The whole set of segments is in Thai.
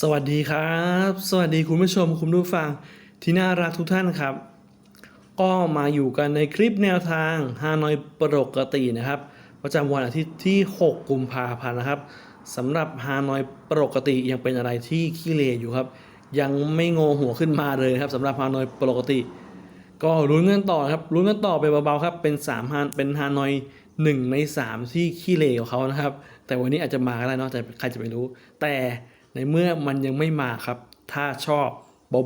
สวัสดีครับ สวัสดีคุณผู้ชมคุณผู้ฟังที่น่ารักทุกท่านครับ ก็มาอยู่กันในคลิปแนวทางฮานอยปกตินะครับ ประจำวันอาทิตย์ที่ 6 กุมภาพันธ์นะครับสำหรับฮานอยปกติยังเป็นอะไรที่ขี้เลอยู่ครับ ยังไม่งอหัวขึ้นมาเลยครับสำหรับฮานอยปกติ ก็ลุ้นกันต่อครับลุ้นกันต่อไปเบาๆครับเป็น3ฮานเป็นฮานอย1ใน 3 ที่ขี้เลของเขานะครับ แต่วันนี้อาจจะมาก็ได้นอะแต่ใครจะไปรู้ แต่ ในเมื่อมันยังไม่มาครับ ถ้าชอบ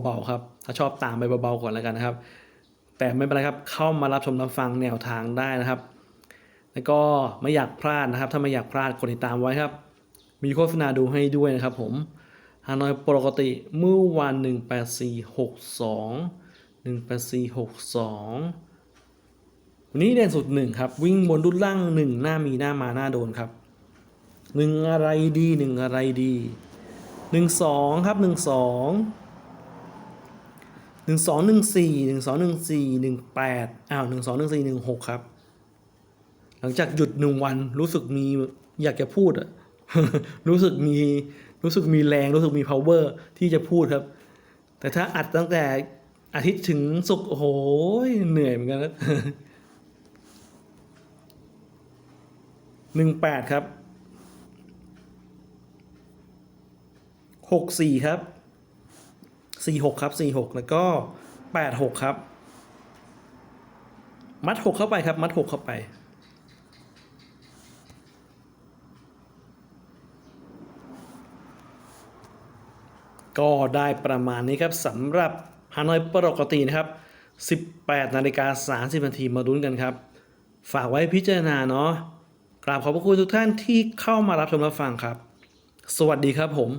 เบาๆครับ ถ้าชอบตามไปเบาๆก่อนแล้วกันนะครับ แต่ไม่เป็นไรครับ เข้ามารับชมรับฟังแนวทางได้นะครับ แล้วก็ไม่อยากพลาดนะครับ ถ้าไม่อยากพลาดกดติดตามไว้ครับ มีโฆษณาดูให้ด้วยนะครับ ผมฮานอยปกติเมื่อวัน18462 18462 วันนี้เด่นสุดหนึ่งครับ วิ่งบนดุดล่างหนึ่งหน้ามีหน้ามาหน้าโดนครับหนึ่งอะไรดีหนึ่งอะไรดี หนึ่งสองครับหนึ่งสองหนึ่งสองหนึ่งสี่หนึ่งสองหนึ่งสี่หนึ่งแปดอ้าวหนึ่งสองหนึ่งสี่หนึ่งหกครับ หลังจากหยุดหนึ่งวันรู้สึกมีอยากจะพูดอะรู้สึกมีรู้สึกมีแรงรู้สึกมี power ที่จะพูดครับ แต่ถ้าอัดตั้งแต่อาทิตย์ถึงศุกร์โอ้โหเหนื่อยเหมือนกันนะหนึ่งแปดครับ หกสี่ครับสี่หกครับสี่หกแล้วก็แปดหกครับ มัดหกเข้าไปครับ มัดหกเข้าไป ก็ได้ประมาณนี้ครับสำหรับฮานอยปกตินะครับ 18นาฬิกา30นาทีมาลุ้นกันครับ ฝากไว้พิจารณาเนาะกราบขอบพระคุณทุกท่านที่เข้ามารับชมรับฟังครับ สวัสดีครับผม